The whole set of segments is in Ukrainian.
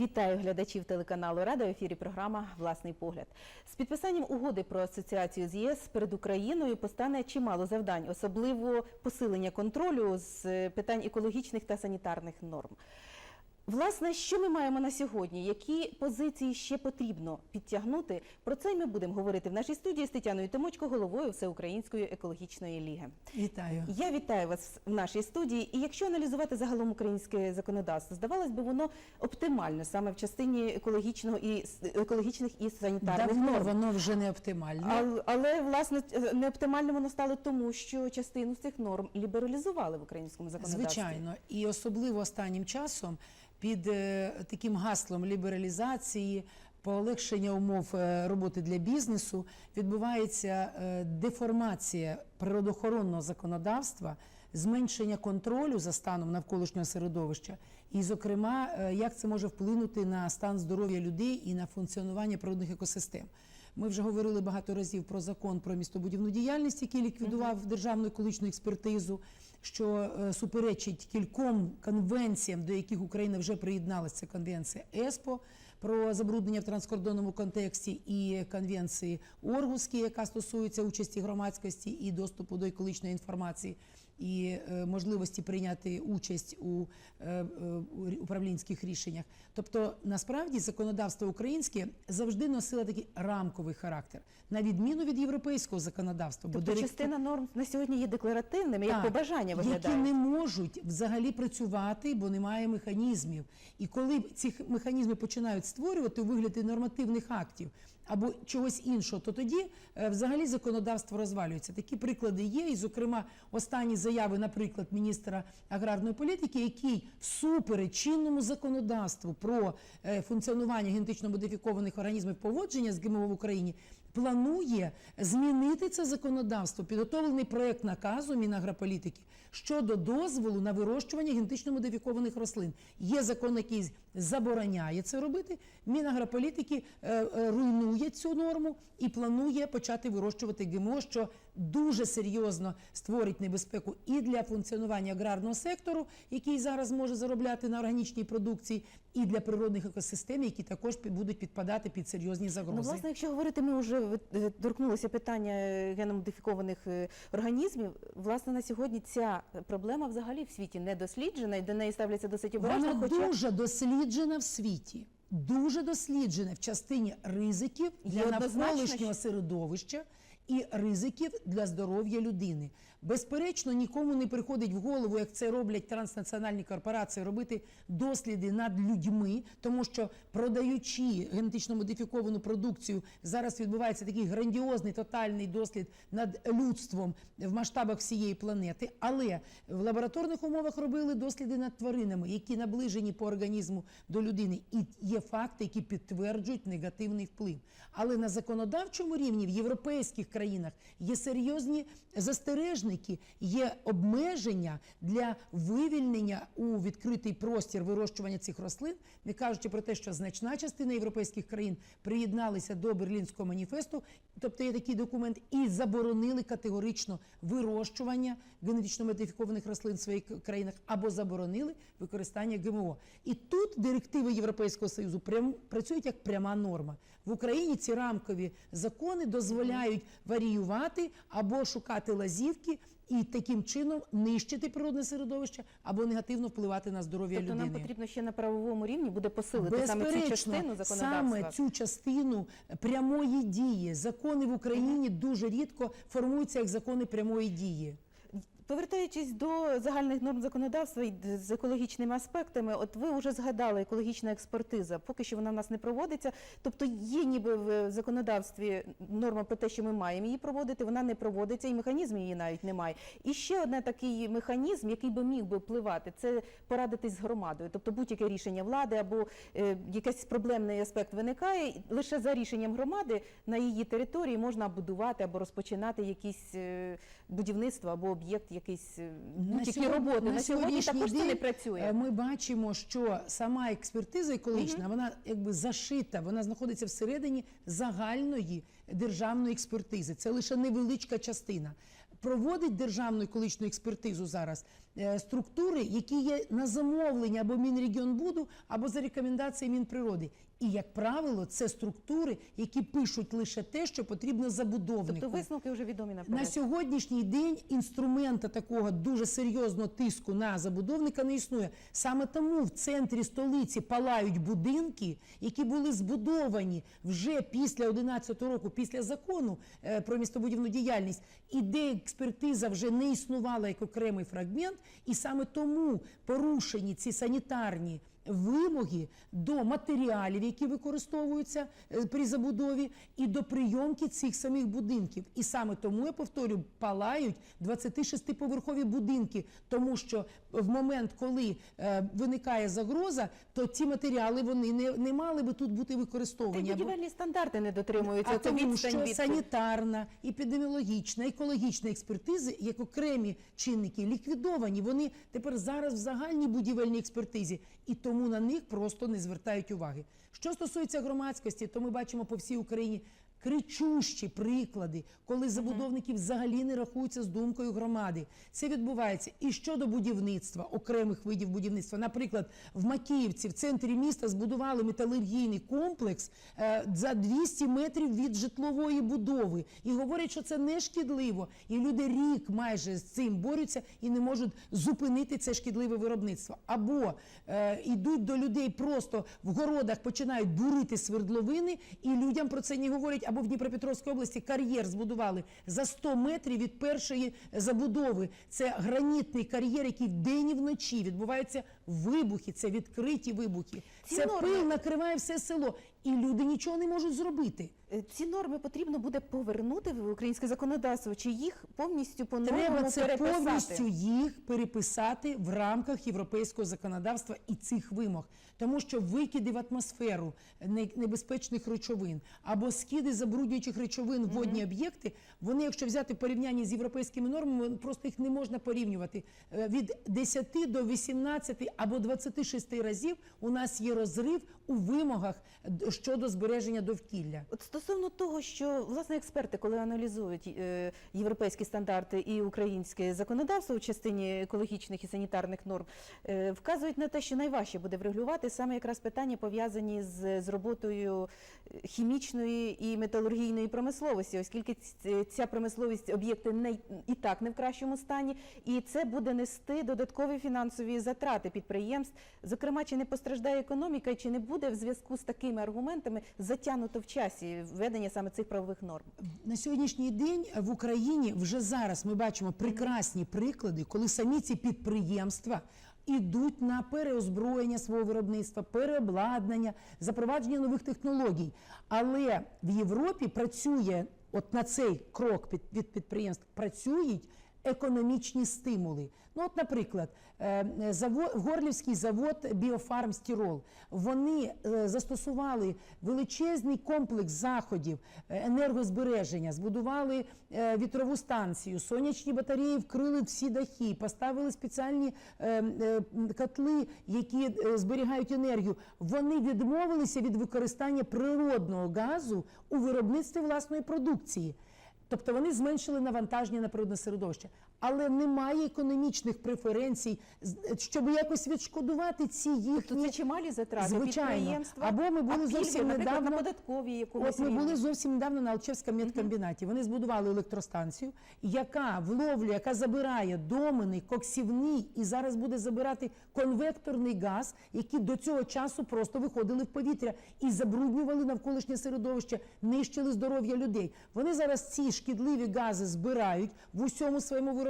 Вітаю глядачів телеканалу Рада в ефірі. Програма Власний погляд з підписанням угоди про асоціацію з ЄС перед Україною постане чимало завдань, особливо посилення контролю з питань екологічних та санітарних норм. Власне, що ми маємо на сьогодні? Які позиції ще потрібно підтягнути? Про це ми будемо говорити в нашій студії з Тетяною Тимочко, головою Всеукраїнської екологічної ліги. Вітаю. Я вітаю вас в нашій студії. І якщо аналізувати загалом українське законодавство, здавалось би, воно оптимальне саме в частині екологічного і екологічних і санітарних Давно норм. воно вже не оптимальне. Але, але власне неоптимальним воно стало тому, що частину з цих норм лібералізували в українському законодавстві. Звичайно, і особливо останнім часом під е, таким гаслом лібералізації, полегшення умов е, роботи для бізнесу відбувається е, деформація природоохоронного законодавства, зменшення контролю за станом навколишнього середовища, і, зокрема, як це може вплинути на стан здоров'я людей і на функціонування природних екосистем. Ми вже говорили багато разів про закон про містобудівну діяльність, який ліквідував державну екологічну експертизу, що е, суперечить кільком конвенціям, до яких Україна вже приєдналася. Це конвенція ЕСПО про забруднення в транскордонному контексті і конвенції Оргуські, яка стосується участі громадськості і доступу до екологічної інформації. І е, можливості прийняти участь у е, е, управлінських рішеннях, тобто насправді законодавство українське завжди носило такий рамковий характер, на відміну від європейського законодавства. Тобто директ- частина норм на сьогодні є декларативними, як побажання які не можуть взагалі працювати, бо немає механізмів. І коли ці механізми починають створювати у вигляді нормативних актів або чогось іншого, то тоді е, взагалі законодавство розвалюється. Такі приклади є. І, зокрема, останні заяви, наприклад, міністра аграрної політики, який всупереч чинному законодавству про е, функціонування генетично модифікованих організмів поводження з ГМО в Україні планує змінити це законодавство. Підготовлений проект наказу Мінагрополітики щодо дозволу на вирощування генетично модифікованих рослин. Є закон, який забороняє це робити. Мінагрополітики е, е, руйнує цю норму і планує почати вирощувати ГМО, що дуже серйозно створить небезпеку і для функціонування аграрного сектору, який зараз може заробляти на органічній продукції, і для природних екосистем, які також будуть підпадати під серйозні загрози. Ну, власне, якщо говорити, ми вже е, торкнулися питання е, геномодифікованих е, організмів. Власне, на сьогодні ця проблема взагалі в світі не досліджена і до неї ставляться досить обережно. Вона Хоча дуже досліджена в світі, дуже досліджена в частині ризиків для навколишнього середовища і ризиків для здоров'я людини. Безперечно, нікому не приходить в голову, як це роблять транснаціональні корпорації, робити досліди над людьми, тому що продаючи генетично модифіковану продукцію, зараз відбувається такий грандіозний тотальний дослід над людством в масштабах всієї планети. Але в лабораторних умовах робили досліди над тваринами, які наближені по організму до людини, і є факти, які підтверджують негативний вплив. Але на законодавчому рівні в європейських країнах є серйозні застережники, є обмеження для вивільнення у відкритий простір вирощування цих рослин, не кажучи про те, що значна частина європейських країн приєдналися до Берлінського маніфесту, тобто є такий документ, і заборонили категорично вирощування генетично модифікованих рослин в своїх країнах або заборонили використання ГМО. І тут директиви Європейського союзу прям працюють як пряма норма. В Україні ці рамкові закони дозволяють варіювати або шукати лазівки і таким чином нищити природне середовище або негативно впливати на здоров'я тобто людини. нам потрібно ще на правовому рівні буде посилити саме цю частину законодавства. саме цю частину прямої дії. Закони в Україні дуже рідко формуються як закони прямої дії. Повертаючись до загальних норм законодавства і з екологічними аспектами, от ви вже згадали екологічна експертиза. Поки що вона в нас не проводиться. Тобто є ніби в законодавстві норма про те, що ми маємо її проводити, вона не проводиться, і механізмів її навіть немає. І ще один такий механізм, який би міг би впливати, це порадитись з громадою. Тобто будь-яке рішення влади або е, якийсь проблемний аспект виникає, лише за рішенням громади на її території можна будувати або розпочинати якісь е, будівництво або об'єкт, якийсь е, будь-які сьогодні- роботи. На, сьогодні сьогоднішній також це день, не працює. е, Ми бачимо, що сама експертиза екологічна, вона якби зашита, вона знаходиться всередині загальної державної експертизи. Це лише невеличка частина. Проводить державну екологічну експертизу зараз е, структури, які є на замовлення або Мінрегіонбуду, або за рекомендацією Мінприроди. І, як правило, це структури, які пишуть лише те, що потрібно забудовнику. Тобто висновки вже відомі наперед. На сьогоднішній день інструмента такого дуже серйозного тиску на забудовника не існує. Саме тому в центрі столиці палають будинки, які були збудовані вже після 11 року, після закону е, про містобудівну діяльність, і де експертиза вже не існувала як окремий фрагмент, і саме тому порушені ці санітарні. Вимоги до матеріалів, які використовуються е, при забудові, і до прийомки цих самих будинків. І саме тому я повторю, палають 26-поверхові будинки, тому що в момент, коли е, виникає загроза, то ці матеріали вони не, не мали би тут бути Та й будівельні стандарти не дотримуються. а тому, що від... санітарна, епідеміологічна, екологічна експертизи, як окремі чинники, ліквідовані. Вони тепер зараз в загальній будівельній експертизі, і тому на них просто не звертають уваги. Що стосується громадськості, то ми бачимо по всій Україні. Кричущі приклади, коли забудовники взагалі не рахуються з думкою громади. Це відбувається і щодо будівництва, окремих видів будівництва. Наприклад, в Макіївці, в центрі міста, збудували металургійний комплекс е, за 200 метрів від житлової будови. І говорять, що це не шкідливо. І люди рік майже з цим борються і не можуть зупинити це шкідливе виробництво. Або е, йдуть до людей просто в городах, починають бурити свердловини, і людям про це не говорять. Або в Дніпропетровській області кар'єр збудували за 100 метрів від першої забудови. Це гранітний кар'єр, який вдень і вночі відбуваються вибухи, це відкриті вибухи. Ці це норми- пил накриває все село, і люди нічого не можуть зробити. Е, Ці норми потрібно буде повернути в українське законодавство, чи їх повністю по Треба це переписати? повністю їх переписати в рамках європейського законодавства і цих вимог, тому що викиди в атмосферу небезпечних речовин або скиди забруднюючих речовин в водні об'єкти, вони, якщо взяти в порівнянні з європейськими нормами, просто їх не можна порівнювати. Е, Від 10 до 18 або 26 разів у нас є розрив у вимогах щодо збереження довкілля. От стосовно того, що власне експерти, коли аналізують е, європейські стандарти і українське законодавство в частині екологічних і санітарних норм, е, вказують на те, що найважче буде врегулювати саме якраз питання пов'язані з, з роботою хімічної і металургійної промисловості, оскільки ця промисловість об'єкти не і так не в кращому стані, і це буде нести додаткові фінансові затрати підприємств. Зокрема, чи не постраждає економіка, чи не буде в зв'язку з такими аргументами затягнуто в часі введення саме цих правових норм? На сьогоднішній день в Україні вже зараз ми бачимо прекрасні приклади, коли самі ці підприємства ідуть на переозброєння свого виробництва, переобладнання, запровадження нових технологій. Але в Європі працює от на цей крок від підприємств працюють економічні стимули. Ну, от, наприклад, е, завод, Горлівський завод Біофарм Стірол. Вони е, застосували величезний комплекс заходів е, енергозбереження, збудували е, вітрову станцію, сонячні батареї вкрили всі дахи, поставили спеціальні е, е, котли, які е, зберігають енергію. Вони відмовилися від використання природного газу у виробництві власної продукції. Тобто вони зменшили навантаження на природне середовище, але немає економічних преференцій, щоб якось відшкодувати ці Тобто їхні це чималі затрати Звичайно. підприємства. Або ми були а зовсім недавно- на податковій якомусь От ми рівні. були зовсім недавно на Алчевському медкомбінаті. Вони збудували електростанцію, яка вловлює, яка забирає домини, коксівний і зараз буде забирати конвекторний газ, які до цього часу просто виходили в повітря і забруднювали навколишнє середовище, нищили здоров'я людей. Вони зараз ці шкідливі гази збирають в усьому своєму виробництві,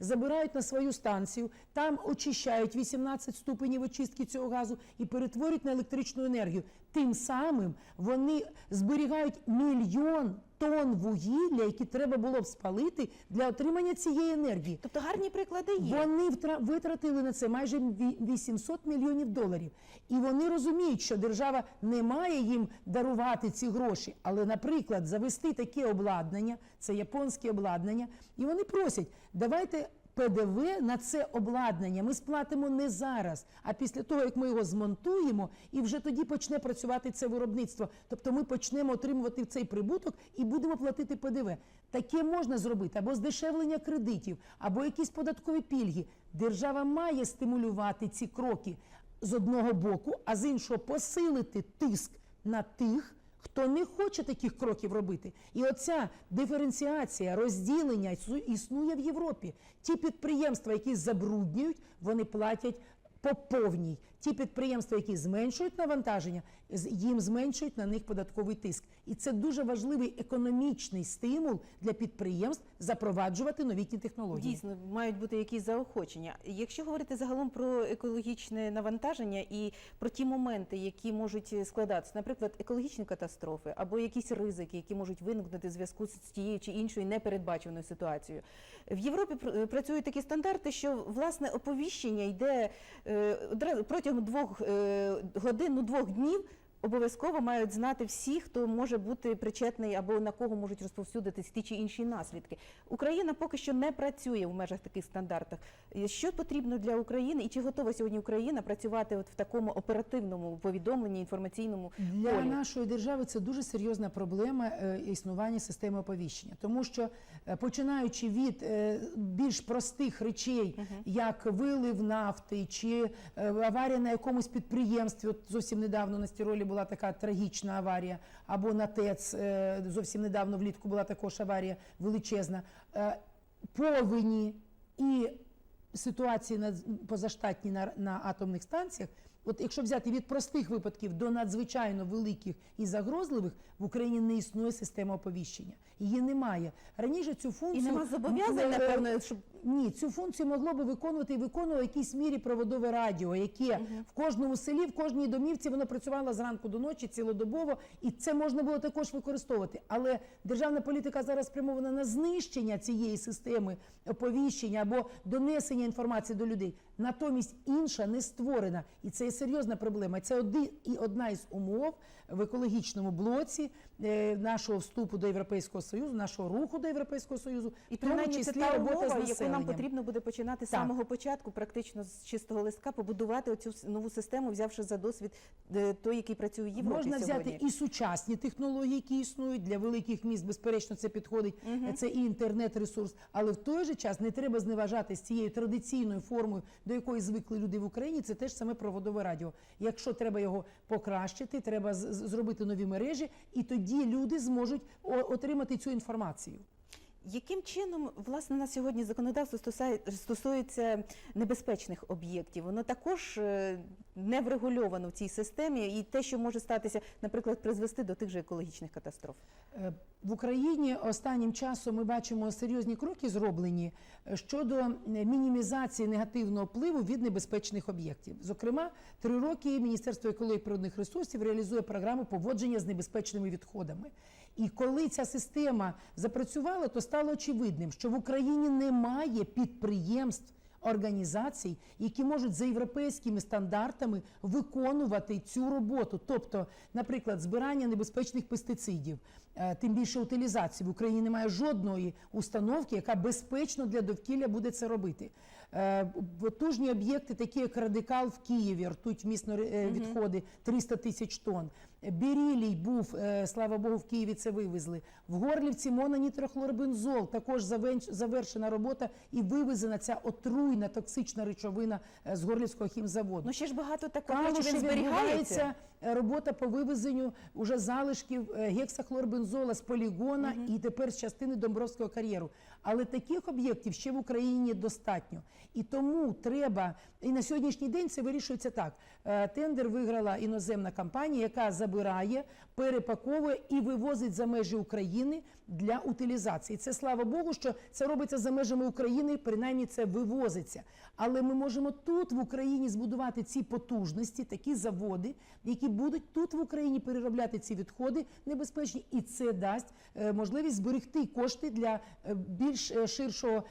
забирають на свою станцію, там очищають 18 ступенів очистки цього газу і перетворюють на електричну енергію. Тим самим вони зберігають мільйон тонн вугілля, які треба було б спалити для отримання цієї енергії. Тобто гарні приклади є. Вони витратили на це майже ві- 800 мільйонів доларів. І вони розуміють, що держава не має їм дарувати ці гроші. Але, наприклад, завести таке обладнання, це японське обладнання, і вони просять, давайте ПДВ на це обладнання ми сплатимо не зараз, а після того, як ми його змонтуємо, і вже тоді почне працювати це виробництво. Тобто ми почнемо отримувати цей прибуток і будемо платити ПДВ. Таке можна зробити або здешевлення кредитів, або якісь податкові пільги. Держава має стимулювати ці кроки з одного боку, а з іншого посилити тиск на тих, хто не хоче таких кроків робити. І оця диференціація, розділення існує в Європі. Ті підприємства, які забруднюють, вони платять по повній. Ті підприємства, які зменшують навантаження, їм зменшують на них податковий тиск. І це дуже важливий економічний стимул для підприємств запроваджувати новітні технології. Дійсно, мають бути якісь заохочення. Якщо говорити загалом про екологічне навантаження і про ті моменти, які можуть складатися, наприклад, екологічні катастрофи або якісь ризики, які можуть виникнути в зв'язку з тією чи іншою непередбаченою ситуацією. В Європі пр- працюють такі стандарти, що власне оповіщення йде е, протягом двох е, годин, ну двох днів. Обов'язково мають знати всі, хто може бути причетний або на кого можуть розповсюдитись ті чи інші наслідки. Україна поки що не працює в межах таких стандартів. Що потрібно для України, і чи готова сьогодні Україна працювати от в такому оперативному повідомленні, інформаційному Для полі? нашої держави це дуже серйозна проблема е, існування системи оповіщення, тому що е, починаючи від е, більш простих речей, як вилив нафти чи аварія на якомусь підприємстві, от зовсім недавно на стіролі була така трагічна аварія, або на ТЕЦ е, зовсім недавно влітку була також аварія величезна, е, повені і ситуації позаштатні на, на атомних станціях. От якщо взяти від простих випадків до надзвичайно великих і загрозливих, в Україні не існує система оповіщення. Її немає. Раніше цю І функцію нема зобов'язань, е, напевно, щоб ні, цю функцію могло би виконувати і виконувало в якійсь мірі проводове радіо, яке в кожному селі, в кожній домівці воно працювало зранку до ночі цілодобово, і це можна було також використовувати. Але державна політика зараз спрямована на знищення цієї системи оповіщення або донесення інформації до людей. Натомість інша не створена, і це є серйозна проблема. Це оди, і одна із умов в екологічному блоці е, нашого вступу до Європейського Союзу, нашого руху до Європейського Союзу, і тому числі та робота з яку нам потрібно буде починати з Так. самого початку, практично з чистого листка, побудувати оцю нову систему, взявши за досвід е, той, який працює в Європі Можна сьогодні. взяти і сучасні технології, які існують для великих міст. Безперечно, це підходить. Це і інтернет-ресурс. Але в той же час не треба зневажати з цією традиційною формою, до якої звикли люди в Україні. Це теж саме проводове радіо. Якщо треба його покращити, треба зробити нові мережі, і тоді люди зможуть отримати цю інформацію. Яким чином власне на сьогодні законодавство стосується небезпечних об'єктів? Воно також е, не врегульовано в цій системі, і те, що може статися, наприклад, призвести до тих же екологічних катастроф. Е, В Україні останнім часом ми бачимо серйозні кроки зроблені е, щодо мінімізації негативного впливу від небезпечних об'єктів. Зокрема, три роки Міністерство екології і природних ресурсів реалізує програму поводження з небезпечними відходами. І коли ця система запрацювала, то стало очевидним, що в Україні немає підприємств організацій, які можуть за європейськими стандартами виконувати цю роботу. Тобто, наприклад, збирання небезпечних пестицидів, е, тим більше утилізації в Україні немає жодної установки, яка безпечно для довкілля буде це робити. Е, Потужні об'єкти, такі як радикал в Києві, ртуть вмісно е, відходи 300 тисяч тонн. Бірілій був, е, слава Богу, в Києві це вивезли. В Горлівці мононітрохлорбензол, також завершена робота і вивезена ця отруйна токсична речовина е, з Горлівського хімзаводу. Ну ще ж багато такого речовин зберігається. Е, робота по вивезенню уже залишків е, гексахлорбензола з полігона і тепер з частини Домбровського кар'єру. Але таких об'єктів ще в Україні достатньо. І тому треба, і на сьогоднішній день це вирішується так. Е, Тендер виграла іноземна компанія, яка забирає, перепаковує і вивозить за межі України для утилізації. Це слава Богу, що це робиться за межами України, принаймні це вивозиться. Але ми можемо тут в Україні збудувати ці потужності, такі заводи, які будуть тут в Україні переробляти ці відходи небезпечні, і це дасть е, можливість зберегти кошти для е, більш е, ширшого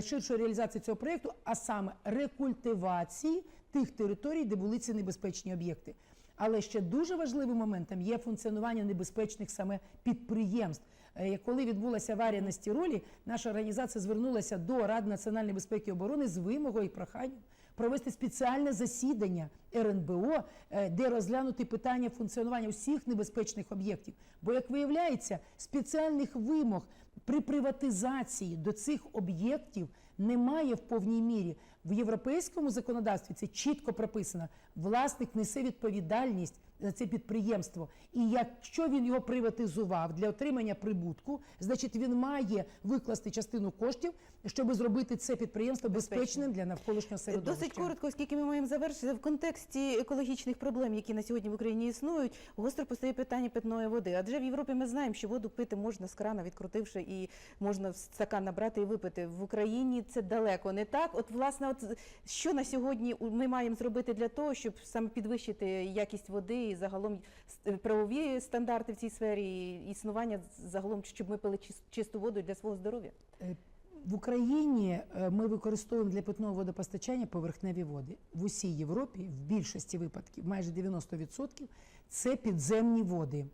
ширшої реалізації цього проєкту, а саме рекультивації тих територій, де були ці небезпечні об'єкти. Але ще дуже важливим моментом є функціонування небезпечних саме підприємств. Е, Коли відбулася аварія на стіролі, наша організація звернулася до Ради національної безпеки і оборони з вимогою і проханням провести спеціальне засідання РНБО, е, де розглянути питання функціонування всіх небезпечних об'єктів. Бо, як виявляється, спеціальних вимог при приватизації до цих об'єктів немає в повній мірі. В європейському законодавстві це чітко прописано. Власник несе відповідальність це підприємство. І якщо він його приватизував для отримання прибутку, значить він має викласти частину коштів, щоб зробити це підприємство безпечним для навколишнього середовища. Досить коротко, оскільки ми маємо завершити в контексті екологічних проблем, які на сьогодні в Україні існують, гостро постає питання питної води. Адже в Європі ми знаємо, що воду пити можна з крана, відкрутивши, і можна в стакан набрати і випити. В Україні це далеко не так. От власне, от що на сьогодні ми маємо зробити для того, щоб саме підвищити якість води і загалом правові стандарти в цій сфері, і існування загалом, щоб ми пили чисту воду для свого здоров'я. Е, В Україні е, ми використовуємо для питного водопостачання поверхневі води. В усій Європі, в більшості випадків, майже 90%, це підземні води.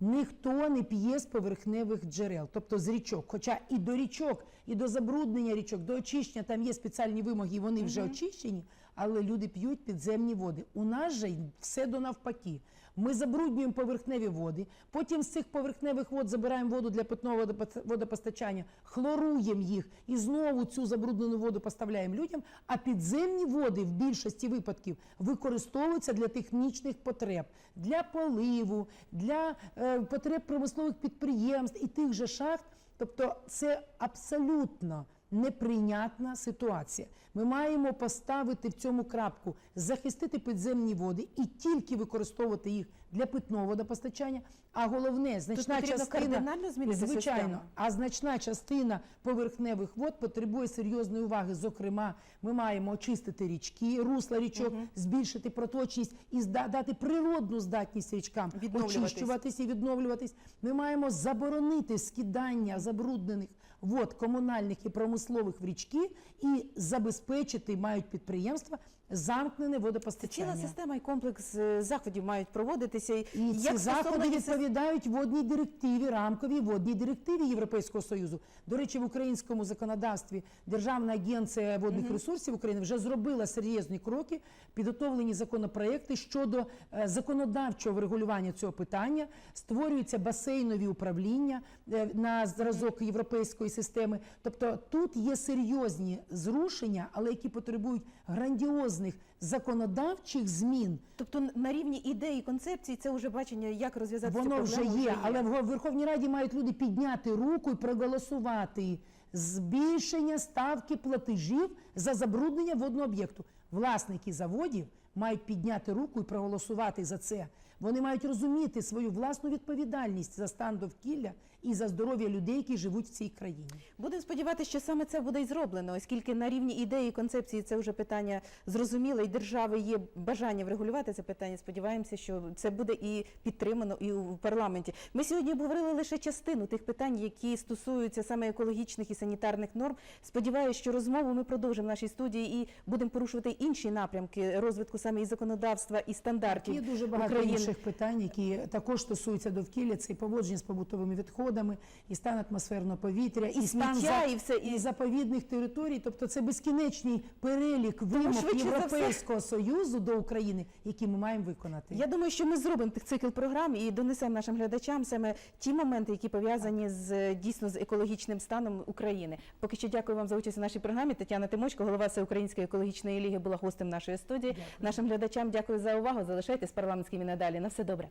Ніхто не п'є з поверхневих джерел, тобто з річок. Хоча і до річок, і до забруднення річок, до очищення там є спеціальні вимоги, і вони вже очищені, але люди п'ють підземні води. У нас же все до навпаки. Ми забруднюємо поверхневі води, потім з цих поверхневих вод забираємо воду для питного водопо- водопостачання, хлоруємо їх і знову цю забруднену воду поставляємо людям. А підземні води в більшості випадків використовуються для технічних потреб, для поливу, для е, потреб промислових підприємств і тих же шахт. Тобто це абсолютно неприйнятна ситуація. Ми маємо поставити в цьому крапку, захистити підземні води і тільки використовувати їх для питного водопостачання. А головне, значна потрібно частина звичайно, систему. а значна частина поверхневих вод потребує серйозної уваги. Зокрема, ми маємо очистити річки, русла річок, збільшити проточність і дати природну здатність річкам очищуватись і відновлюватись. Ми маємо заборонити скидання забруднених вод комунальних і промислових в річки і забезпечити мають підприємства замкнене водопостачання. ціла система і комплекс е, заходів мають проводитися. І ці Як заходи відповідають водній директиві, рамковій водній директиві Європейського союзу. До речі, в українському законодавстві Державна агенція водних ресурсів України вже зробила серйозні кроки, підготовлені законопроекти щодо е, законодавчого врегулювання цього питання. Створюються басейнові управління е, на зразок європейської системи. Тобто тут є серйозні зрушення, але які потребують грандіозних законодавчих змін. Тобто на рівні ідеї концепції це вже бачення, як розв'язати цю Воно вже є, але в Верховній Раді мають люди підняти руку і проголосувати збільшення ставки платежів за забруднення водного об'єкту. Власники заводів мають підняти руку і проголосувати за це. Вони мають розуміти свою власну відповідальність за стан довкілля і за здоров'я людей, які живуть в цій країні. Будемо сподіватися, що саме це буде і зроблено, оскільки на рівні ідеї і концепції це вже питання зрозуміле, і держави є бажання врегулювати це питання. Сподіваємося, що це буде і підтримано і у парламенті. Ми сьогодні обговорили лише частину тих питань, які стосуються саме екологічних і санітарних норм. Сподіваюся, що розмову ми продовжимо в нашій студії і будемо порушувати інші напрямки розвитку саме і законодавства і стандартів Є дуже багато України. Інших питань, які також стосуються довкілля. Це і поводження з побутовими відходами, і стан атмосферного повітря, і, стан сміття, і все, і заповідних територій. Тобто це безкінечний перелік вимог Європейського союзу до України, які ми маємо виконати. Я думаю, що ми зробимо цикл програм і донесемо нашим глядачам саме ті моменти, які пов'язані з дійсно з екологічним станом України. Поки що дякую вам за участь у нашій програмі. Тетяна Тимочко, голова Всеукраїнської екологічної ліги, була гостем нашої студії. Нашим глядачам дякую за увагу. Залишайтесь парламентськими надалі. На все добре.